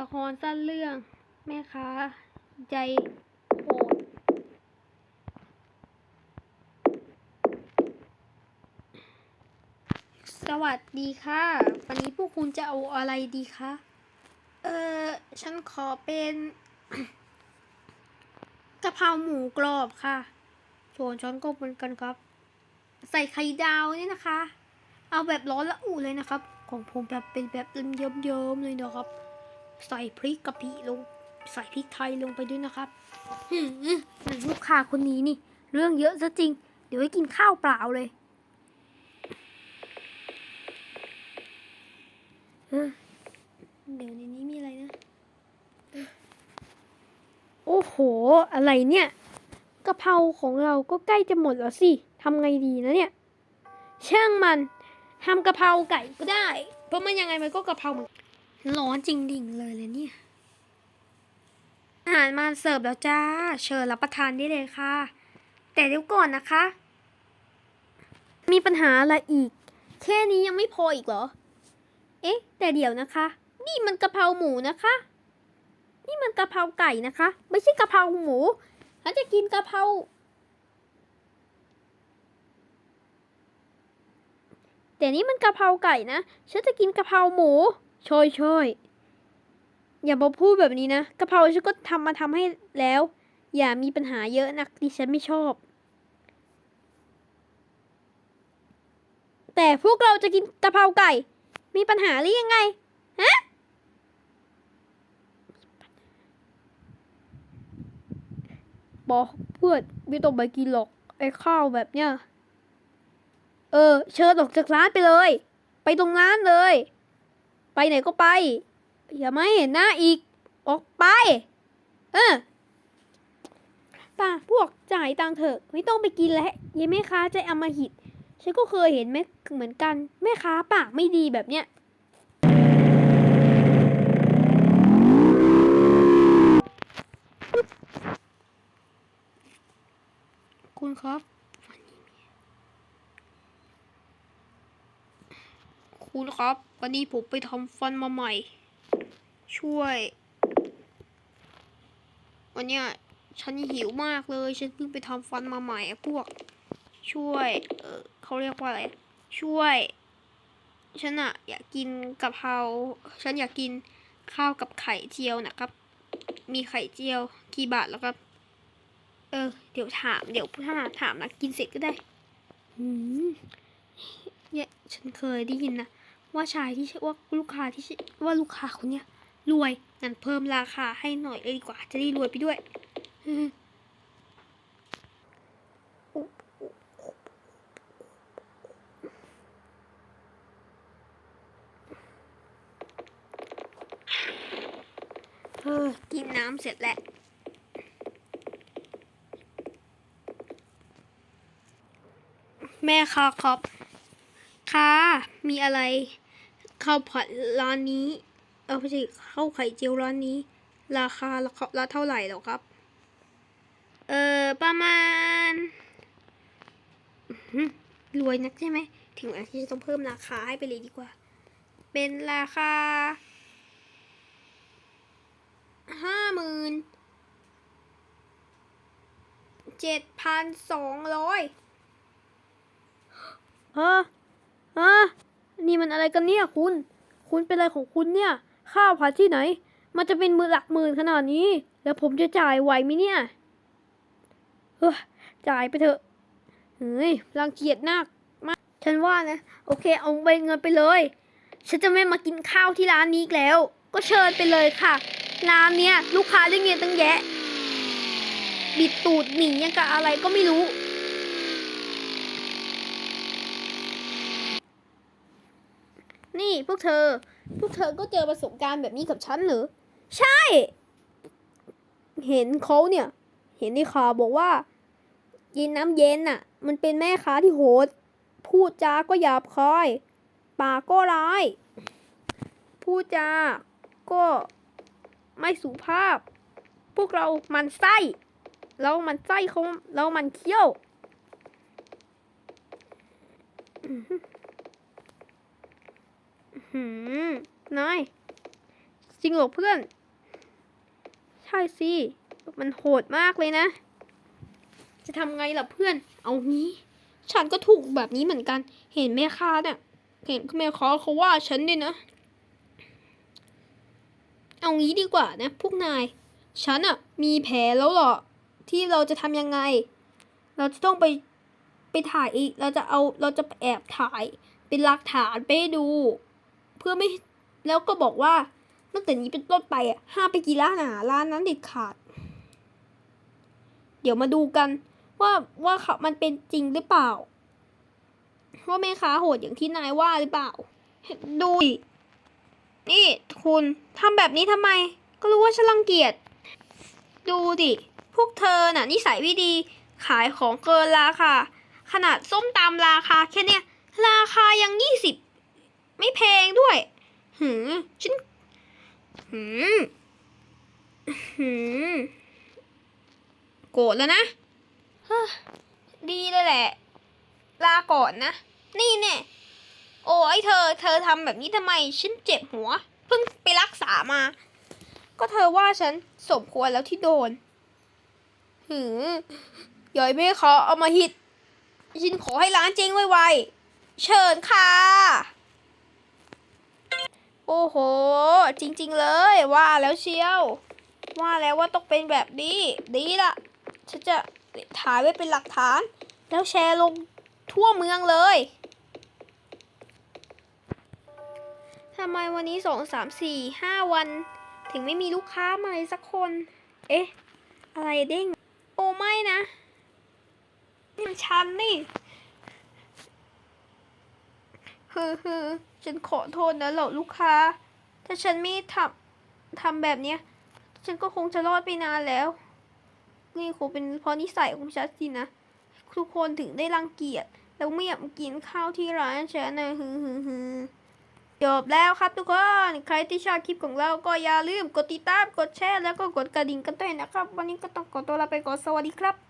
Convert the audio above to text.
ละครสั้นเรื่อง แม่ค้าใจโหดสวัสดีค่ะ วันนี้พวกคุณจะเอาอะไรดีคะ เออฉันขอเป็นกะเพราหมูกรอบค่ะ ส่วนช้อนก็เหมือนกันครับ ใส่ไข่ดาวนี่นะคะ เอาแบบร้อนละอุเลยนะครับ ของผมแบบเป็นแบบเยิ้มๆเลยนะครับ ใส่พริกกะปิลง ใส่พริกไทยลงไปด้วยนะครับหืมนั่นลูกค้าคนนี้นี่ เรื่องเยอะซะจริง เดี๋ยวให้กินข้าวเปล่าเลยเออเดี๋ยวในนี้มีอะไรนะ โอ้โห อะไรเนี่ยกะเพราของเราก็ใกล้จะหมดแล้วสิทำไงดีนะเนี่ย ช่างมันทำกะเพราไก่ก็ได้ เพราะมันยังไงมันก็กะเพราเหมือน ร้อนจริงดิ่งเลยเลยเนี่ย อาหารมาเสิร์ฟแล้วจ้า เชิญรับประทานได้เลยค่ะ แต่เดี๋ยวก่อนนะคะ มีปัญหาอะไรอีก แค่นี้ยังไม่พออีกเหรอ เอ๊ะ แต่เดี๋ยวนะคะ นี่มันกะเพราหมูนะคะ นี่มันกะเพราไก่นะคะ ไม่ใช่กะเพราหมูฉันจะกินกะเพราแต่นี่มันกะเพราไก่นะ ฉันจะกินกะเพราหมู โชยโชยอย่ามาพูดแบบนี้นะกะเพราฉันก็ทำมาทำให้แล้ว อย่ามีปัญหาเยอะนักดิฉันไม่ชอบ แต่พวกเราจะกินกะเพราไก่ มีปัญหาหรือยังไงฮะบอกเพื่อนไม่ต้องไปกินหรอกไอ้ข้าวแบบเนี้ยเออ เชิญออกจากร้านไปเลย ไปตรงร้านเลย ไปไหนก็ไป อย่ามาเห็นหน้าอีก ออกไป เออป่าพวกจ่ายตังเถอะ ไม่ต้องไปกินแล้วยายแม่ค้าใจอำมหิต ฉันก็เคยเห็นแม่เหมือนกัน แม่ค้าปากไม่ดีแบบเนี้ยคุณครับ คุณครับ วันนี้ผมไปทำฟันมาใหม่ ช่วย วันเนี้ยฉันหิวมากเลย ฉันเพิ่งไปทำฟันมาใหม่พวก ช่วย เออเขาเรียกว่าอะไร ช่วย ฉันอะอยากกินกะเพราฉันอยากกินข้าวกับไข่เจียวนะครับ มีไข่เจียวกี่บาทแล้วครับ เออ เดี๋ยวถาม เดี๋ยวถ้าถามนะกินเสร็จก็ได้หืมเนี่ยฉันเคยได้ยินนะ ว่าชายที่ชื่อว่าลูกค้าที่ชื่อว่าลูกค้าคนเนี้ยรวยงั้นเพิ่มราคาให้หน่อยเลยดีกว่า จะได้รวยไปด้วยเออกินน้ำเสร็จแล้วแม่ค่ะครับค่ะมีอะไร ข้าวผัดร้านนี้ เออไม่ใช่ข้าวไข่เจียวร้านนี้ ราคาละเท่าไหร่หรอครับ เออประมาณรวยนักใช่ไหม ถึงเวลาที่จะต้องเพิ่มราคาให้ไปเลยดีกว่า เป็นราคาห้าหมื่นเจ็ดพันสองร้อยฮะฮะนี่ มันอะไรกันเนี่ยคุณ คุณเป็นอะไรของคุณเนี่ย ข้าวผัดที่ไหน มันจะเป็นมือหลักหมื่นขนาดนี้ แล้วผมจะจ่ายไหวไหมเนี่ยเฮ้ยจ่ายไปเถอะ เฮ้ยรังเกียจนักมาก ฉันว่านะ โอเค เอาไปเงินไปเลย ฉันจะไม่มากินข้าวที่ร้านนี้แล้ว ก็เชิญไปเลยค่ะ ร้านเนี้ยลูกค้าได้เงินตั้งแยะ บิดตูดหนียังกับอะไรก็ไม่รู้ นี่พวกเธอ พวกเธอก็เจอประสบการณ์แบบนี้กับฉันเหรอ ใช่ เห็นเขาเนี่ย เห็นในข่าวบอกว่ากินน้ำเย็นน่ะ มันเป็นแม่ค้าที่โหด พูดจาก็หยาบคาย ปากก็ร้าย พูดจาก็ไม่สุภาพ พวกเรามันไส้เรามันไส้เขาเรามันเคี้ยว หืมนาย จริงหรอเพื่อน ใช่สิ มันโหดมากเลยนะ จะทำไงล่ะเพื่อน เอางี้ ฉันก็ถูกแบบนี้เหมือนกัน เห็นแม่ค้าเนี่ยเห็นแม่ค้าเขาว่าฉันเนี่ยนะ เอางี้ดีกว่านะ พวกนาย ฉันอะมีแผนแล้วหรอ ที่เราจะทำยังไง เราจะต้องไปไปถ่ายอีก เราจะเอา เราจะแอบถ่าย เป็นหลักฐานไปดู เพื่อไม่แล้วก็บอกว่าตั้งแต่นี้เป็นต้นไปอะห้ามไปกินร้านอาหารร้านนั้นเด็ดขาด เดี๋ยวมาดูกัน ว่าว่าเขามันเป็นจริงหรือเปล่า ว่าแม่ค้าโหดอย่างที่นายว่าหรือเปล่า ดูดินี่คุณทำแบบนี้ทำไม ก็รู้ว่าฉันรังเกียจดูดิ พวกเธอน่ะนิสัยไม่ดี ขายของเกินราคา ขนาดส้มตำราคาแค่เนี้ยราคายังยี่สิบ ไม่แพงด้วย หืมฉัน หืม หืม โกรธแล้วนะฮดีเลยแหละ ลาก่อนนะ นี่เนี่ย โอ้ยเธอ เธอทำแบบนี้ทำไม ฉันเจ็บหัว เพิ่งไปรักษามา ก็เธอว่าฉันสมควรแล้วที่โดน หืมยอยไม่ขอเอามาหิตฉันขอให้ร้านเจ๊งไวๆ เชิญค่ะ อ้โห จริง ๆ เลยว่าแล้วเชียว ว่าแล้วว่าต้องเป็นแบบนี้ ดีละฉันจะถ่ายไว้เป็นหลักฐาน แล้วแชร์ลงทั่วเมืองเลยทำไมวันนี้สองสามสี่ห้าวัน ถึงไม่มีลูกค้ามาเลยสักคน เอ๊ะ อะไรเด้ง โอ้ไม่นะนี่มันฉันนี่ ฮือฮือฉันขอโทษนะเหล่าลูกค้า ถ้าฉันไม่ทำทำแบบเนี้ย ฉันก็คงจะรอดไปนานแล้ว นี่คงเป็นเพราะนิสัยของฉันสินะ ทุกคนถึงได้รังเกียจแล้วไม่อยากกินข้าวที่ร้านฉันนะฮือฮือฮือจบแล้วครับทุกคน ใครที่ชอบคลิปของเราก็อย่าลืมกดติดตาม กดแชร์ แล้วก็กดกระดิ่งกันด้วยนะครับ วันนี้ก็ต้องขอตัวลาไปก่อน สวัสดีครับ